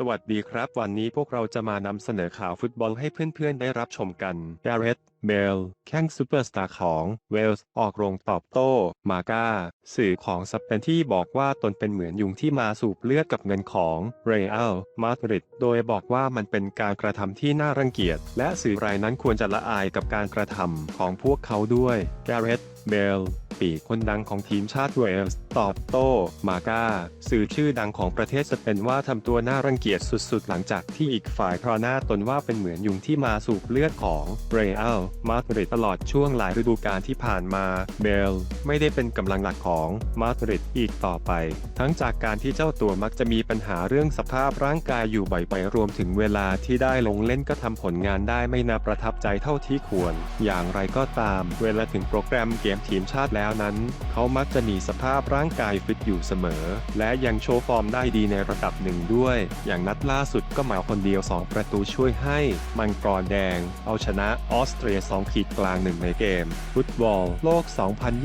สวัสดีครับ วันนี้พวกเราจะมานำเสนอข่าวฟุตบอลให้เพื่อนๆ ได้รับชมกัน g a r e t h Bale แข้งซูเปอร์สตาร์ของเวลส์ ออกโรงตอบโต้ มาก้า สื่อของสเปนที่บอกว่าตนเป็นเหมือนยุงที่มาสูบเลือดกับเงินของเรอัลมาดริด โดยบอกว่ามันเป็นการกระทำที่น่ารังเกียจ และสื่อรายนั้นควรจะละอายกับการกระทำของพวกเขาด้วย g a r e t h Bale ปีกคนดังของทีมชาติเวลส์ตอบโต้มาก้าสื่อชื่อดังของประเทศสเปนว่าทำตัวน่ารังเกียจสุดๆ หลังจากที่อีกฝ่ายพรหน้าตนว่าเป็นเหมือนยุงที่มาสูบเลือดของเรอัลมาดริดตลอดช่วงหลายฤดูกาลที่ผ่านมาเบลไม่ได้เป็นกำลังหลักของมาดริดอีกต่อไป ทั้งจากการที่เจ้าตัวมักจะมีปัญหาเรื่องสภาพร่างกายอยู่บ่อยๆรวมถึงเวลาที่ได้ลงเล่นก็ทำผลงานได้ไม่น่าประทับใจเท่าที่ควร อย่างไรก็ตาม เวลาถึงโปรแกรมเกมทีมชาติแล้วนั้น เขามักจะมีสภาพร่างกายฟิตอยู่เสมอ และยังโชว์ฟอร์มได้ดีในระดับหนึ่งด้วย อย่างนัดล่าสุดก็หมาคนเดียว 2 ประตูช่วยให้มังกรแดง เอาชนะออสเตรีย 2 ขีดกลางหนึ่งในเกม ฟุตบอลโลก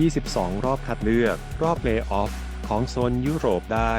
2022 รอบคัดเลือก รอบเพลย์ออฟของโซนยุโรปได้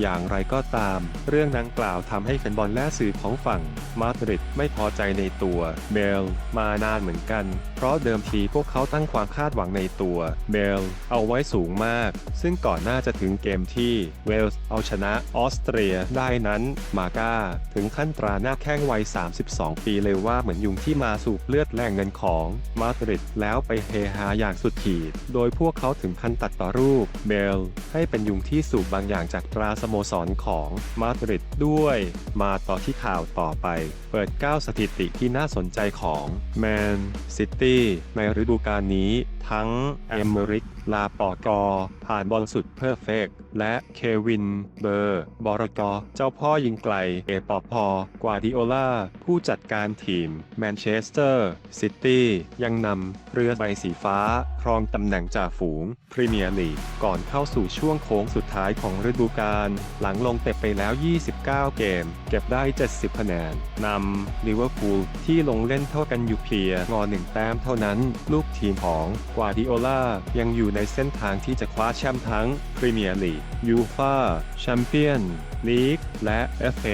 อย่างไรก็ตาม เรื่องดังกล่าวทำให้แฟนบอลและสื่อของฝั่งมาดริดไม่พอใจในตัวเบลมานานเหมือนกัน เพราะเดิมทีพวกเขาตั้งความคาดหวังในตัวเบลเอาไว้สูงมาก ซึ่งก่อนหน้าจะถึงเกมที่เวลส์เอาชนะออสเตรียได้นั้นมาก้าถึงขั้นตราหน้าแข้งวัย 32 ปีเลยว่าเหมือนยุงที่มาสูบเลือดแรงเงินของมาดริดแล้วไปเฮฮาอย่างสุดขีด โดยพวกเขาถึงขั้นตัดต่อรูปเบลให้เป็นยุงที่สูบบางอย่างจากตราโมสรของมาดริดด้วย มาต่อที่ข่าวต่อไป เปิด 9 สถิติที่น่าสนใจของแมนซิตี้ในฤดูกาลนี้ ทั้งเอมเมริก ลาปอกอ ผ่านบอลสุดเพอร์เฟกและเควิน เบอร์ บอรกอ เจ้าพ่อยิงไกล เอปอพอกวาดิโอลา ผู้จัดการทีมแมนเชสเตอร์ซิตี้ยังนำเรือใบสีฟ้า ครองตำแหน่งจ่าฝูง พรีเมียร์ลีก ก่อนเข้าสู่ช่วงโค้งสุดท้ายของฤดูกาลหลังลงเตะไปแล้ว 29 เกม เก็บได้ 70 คะแนนนำลิเวอร์พูลที่ลงเล่นเท่ากันอยู่เพียงอหนึ่งแต้มเท่านั้น ลูกทีมของกวาดิโอลายังอยู่ในเส้นทางที่จะคว้าแชมป์ทั้งพรีเมียร์ลีกยูฟาแชมเปี้ยนลีกและ FA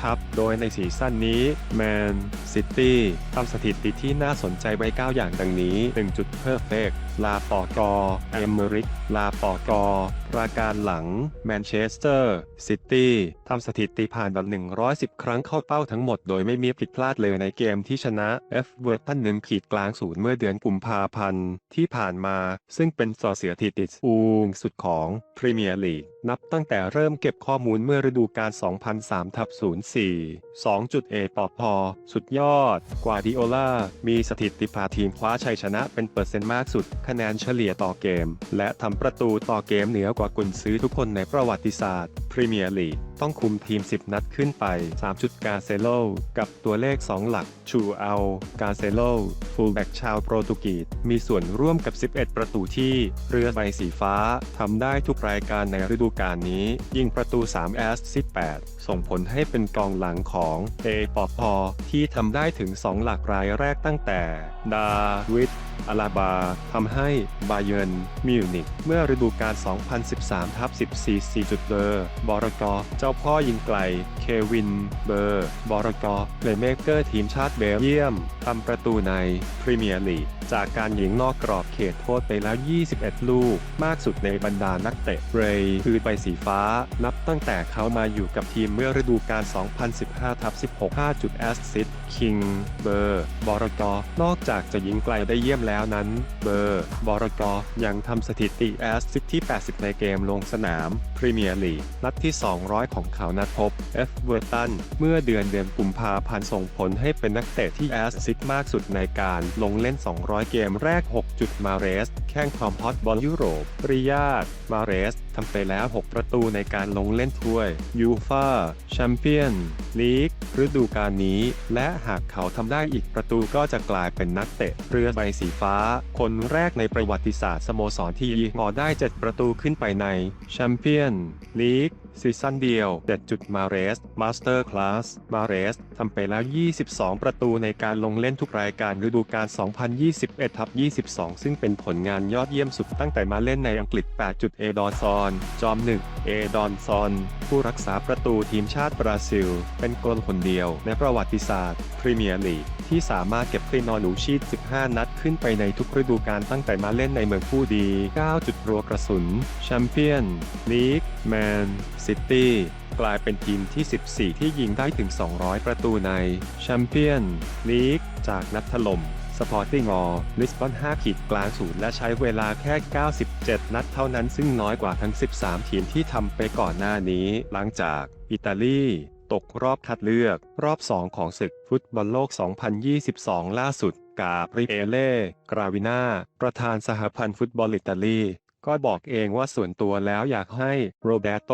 ครับ โดยในซีซั่นนี้แมนซิตี้ทำสถิติที่น่าสนใจไว้9อย่างดังนี้ 1 จุดเพอร์เฟก ลาปอกอเอมเมริก ลาปอกอประการหลังแมนเชสเตอร์ซิตี้ทำสถิติผ่านแบบ 110 ครั้งเข้าเป้าทั้งหมดโดยไม่มีผิดพลาดเลยในเกมที่ชนะเอฟเวอร์ตันหนึ่งขีดกลางศูนย์เมื่อเดือนกุมภาพันธ์ที่ผ่านมา ซึ่งเป็นสอเสียถิติสูงสุดของพรีเมียร์ลีกนับตั้งแต่เริ่มเก็บข้อมูลเมื่อฤดูกาล 2003ทับ04 2.A ปอพอ สุดยอด กวาดิโอลา มีสถิติพาทีมคว้าชัยชนะเป็นเปอร์เซ็นต์มากสุดคะแนนเฉลี่ยต่อเกม และทำประตูต่อเกมเหนือกว่ากุนซื้อทุกคนในประวัติศาสตร์พรีเมียร์ลีกต้องคุมทีม 10 นัดขึ้นไป 3 จุดกาเซโล กับตัวเลข 2 หลัก ชูเอากาเซโล ฟูลแบ็กชาวโปรตุกีสมีส่วนร่วมกับ 11 ประตูที่ เรือใบสีฟ้าทำได้ทุกรายการในฤดูกาลนี้ ยิงประตู 3 แอสซิ8ส่งผลให้เป็นกองหลังของเอปอพอที่ทำได้ถึง 2 หลักรายแรกตั้งแต่ดาวิดอาลาบาทำให้บาเยินมิวนิกเมื่อฤดูกาล 2013ทับ14 4จุดเบอร์บรกเจ้าพ่อยิงไกล เควิน เบอร์ บอรกเพลย์เมเกอร์ทีมชาติเบลเยียมทำประตูในพรีเมียร์ลีกจากการยิงนอกกรอบเขตโทษไปแล้ว 21 ลูก มากสุดในบรรดานักเตะเรย์คือใบสีฟ้า นับตั้งแต่เขามาอยู่กับทีมเมื่อฤดูกาล 2015ทับ16 5จุดแอสซิสคิง เบอร์ บอรกนอกจากจากจะยิงไกลได้เยี่ยมแล้วนั้น เบอร์ บอรกอยังทำสถิติแอสซิสที่ 80 ในเกมลงสนาม พรีเมียร์ลีก นัดที่ 200 ของเขานัดพบ เอฟเวอร์ตัน เมื่อเดือนเดือนกุมภาพันธ์ส่งผลให้เป็นนักเตะที่แอสซิสมากสุดในการลงเล่น 200 เกมแรก 6 จุดมาเรส แข้งความฮอตบอลยุโรปริยาดมาเรสำไปแล้ว 6 ประตูในการลงเล่นถ้วยยูฟาแชมเปี้ยนลีกฤดูกาลนี้ และหากเขาทำได้อีกประตูก็จะกลายเป็นนักเตะเรือใบสีฟ้า คนแรกในประวัติศาสตร์สโมสรที่ยิงอได้ 7 ประตูขึ้นไปในแชมเปี้ยนลีกซีซั่นเดียว เด็ดจุดมาเรส มาสเตอร์คลาส มาเรสทำไปแล้ว 22 ประตูในการลงเล่นทุกรายการฤดูกาล 2021ทับ22 ซึ่งเป็นผลงานยอดเยี่ยมสุดตั้งแต่มาเล่นในอังกฤษ 8. เอดอนซอน จอม1เอดอนซอน ผู้รักษาประตูทีมชาติบราซิล เป็นคนคนเดียวในประวัติศาสตร์ พรีเมียร์ลีกที่สามารถเก็บคลีนอนูชีต 15 นัดขึ้นไปในทุกฤดูกาลตั้งแต่มาเล่นในเมืองผู้ดี 9 จุดรัวกระสุนแชมเปี้ยนลีกแมนซิตี้กลายเป็นทีมที่ 14 ที่ยิงได้ถึง 200 ประตูในแชมเปี้ยนลีกจากนัดถล่มสปอร์ติ้งออลิสบอน5ขีดกลางศูนย์และใช้เวลาแค่ 97 นัดเท่านั้นซึ่งน้อยกว่าทั้ง 13 ทีมที่ทำไปก่อนหน้านี้ หลังจากอิตาลีตกรอบคัดเลือกรอบ 2 ของศึกฟุตบอลโลก 2022 ล่าสุด กาบริเอเล่ กราวินาประธานสหพันธ์ฟุตบอลอิตาลี ก็บอกเองว่าส่วนตัวแล้วอยากให้โรเบโต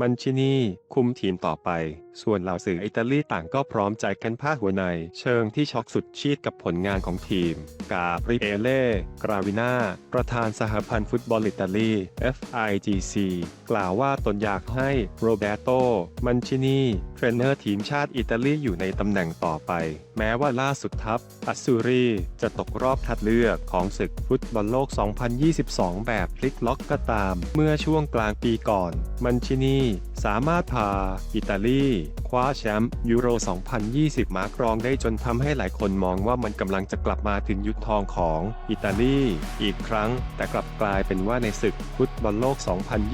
มันชินีคุมทีมต่อไป ส่วนเหล่าสื่ออิตาลีต่างก็พร้อมใจกันพาดหัวในเชิงที่ช็อกสุดชีดกับผลงานของทีม กาบริเอเล่กราวิน่า ประธานสหพันธ์ฟุตบอลอิตาลี FIGC กล่าวว่าตนอยากให้โรเบโตมันชินีเทรนเนอร์ทีมชาติอิตาลีอยู่ในตำแหน่งต่อไป แม้ว่าล่าสุดทัพอัสซูรีจะตกรอบคัดเลือกของศึกฟุตบอลโลก 2022 แบบลิกล็อกก็ตาม เมื่อช่วงกลางปีก่อน มันชินีสามารถพา อิตาลีคว้าแชมป์ยูโร 2020 มากรองได้จนทำให้หลายคนมองว่ามันกำลังจะกลับมาถึงยุคทองของอิตาลีอีกครั้ง แต่กลับกลายเป็นว่าในศึกฟุตบอลโลก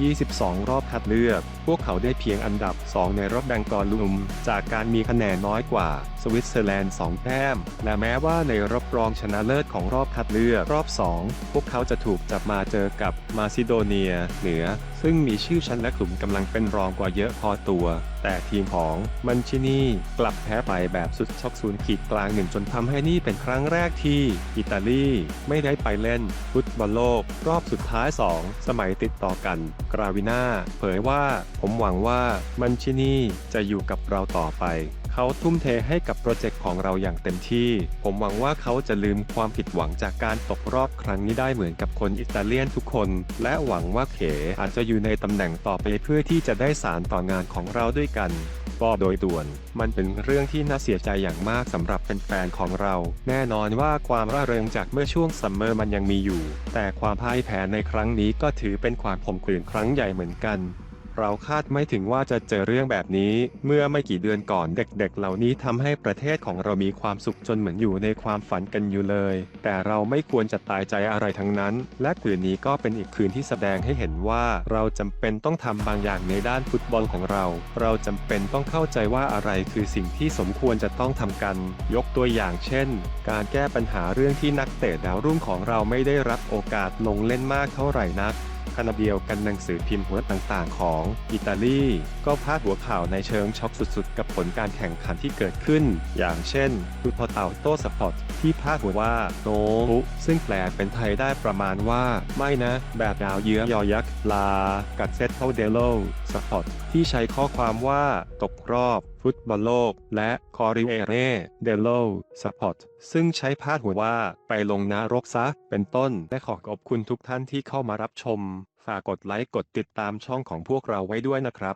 2022 รอบคัดเลือก พวกเขาได้เพียงอันดับ 2 ในรอบแบ่งกอลุม จากการมีคะแนนน้อยกว่า สวิตเซอร์แลนด์ 2 แต้ม และแม้ว่าในรอบรองชนะเลิศของรอบคัดเลือกรอบ 2 พวกเขาจะถูกจับมาเจอกับ มาซิโดเนียเหนือ ซึ่งมีชื่อชั้นและกลุ่มกำลังเป็นรองกว่าเยอะพอตัว แต่ทีมของมันชินีกลับแพ้ไปแบบสุดช็อกศูนย์ขีดกลางหนึ่งจนทำให้นี่เป็นครั้งแรกที่อิตาลีไม่ได้ไปเล่นฟุตบอลโลก รอบสุดท้าย 2 สมัยติดต่อกัน กราวิน่าเผยว่า ผมหวังว่ามันชินีจะอยู่กับเราต่อไป เขาทุ่มเทให้กับโปรเจกต์ของเราอย่างเต็มที่ ผมหวังว่าเขาจะลืมความผิดหวังจากการตกรอบครั้งนี้ได้เหมือนกับคนอิตาเลียนทุกคน และหวังว่าเขอาจจะอยู่ในตำแหน่งต่อไปเพื่อที่จะได้สารต่องานของเราด้วยกันก็โดยด่วน มันเป็นเรื่องที่น่าเสียใจอย่างมากสำหรับแฟนๆของเรา แน่นอนว่าความร่าเริงจากเมื่อช่วงซัมเมอร์มันยังมีอยู่ แต่ความพ่ายแพ้ในครั้งนี้ก็ถือเป็นความขมขื่นครั้งใหญ่เหมือนกัน เราคาดไม่ถึงว่าจะเจอเรื่องแบบนี้ เมื่อไม่กี่เดือนก่อนเด็กๆเหล่านี้ทำให้ประเทศของเรามีความสุขจนเหมือนอยู่ในความฝันกันอยู่เลย แต่เราไม่ควรจะตายใจอะไรทั้งนั้น และคืนนี้ก็เป็นอีกคืนที่แสดงให้เห็นว่าเราจำเป็นต้องทำบางอย่างในด้านฟุตบอลของเรา เราจำเป็นต้องเข้าใจว่าอะไรคือสิ่งที่สมควรจะต้องทำกัน ยกตัวอย่างเช่น การแก้ปัญหาเรื่องที่นักเตะดาวรุ่งของเราไม่ได้รับโอกาสลงเล่นมากเท่าไหร่นัก ขณะเดียวกันหนังสือพิมพ์หัวต่างๆ ของอิตาลี ก็พาดหัวข่าวในเชิงช็อกสุดๆ กับผลการแข่งขันที่เกิดขึ้น อย่างเช่นดูพอเต่าโต้สปอร์ตที่พาดหัวว่าโนซึ่งแปลเป็นไทยได้ประมาณว่า ไม่นะ แบบดาวเยื้อยอยักษ์ลา กัดเซตเทาเดโลสปอร์ตที่ใช้ข้อความว่าตกรอบ ฟุตบอลโลก และคอริเอเรเดโลสปอร์ตซึ่งใช้พาดหัวว่าไปลงนรกซะ เป็นต้น และขอขอบคุณทุกท่านที่เข้ามารับชม ฝากกดไลค์กดติดตามช่องของพวกเราไว้ด้วยนะครับ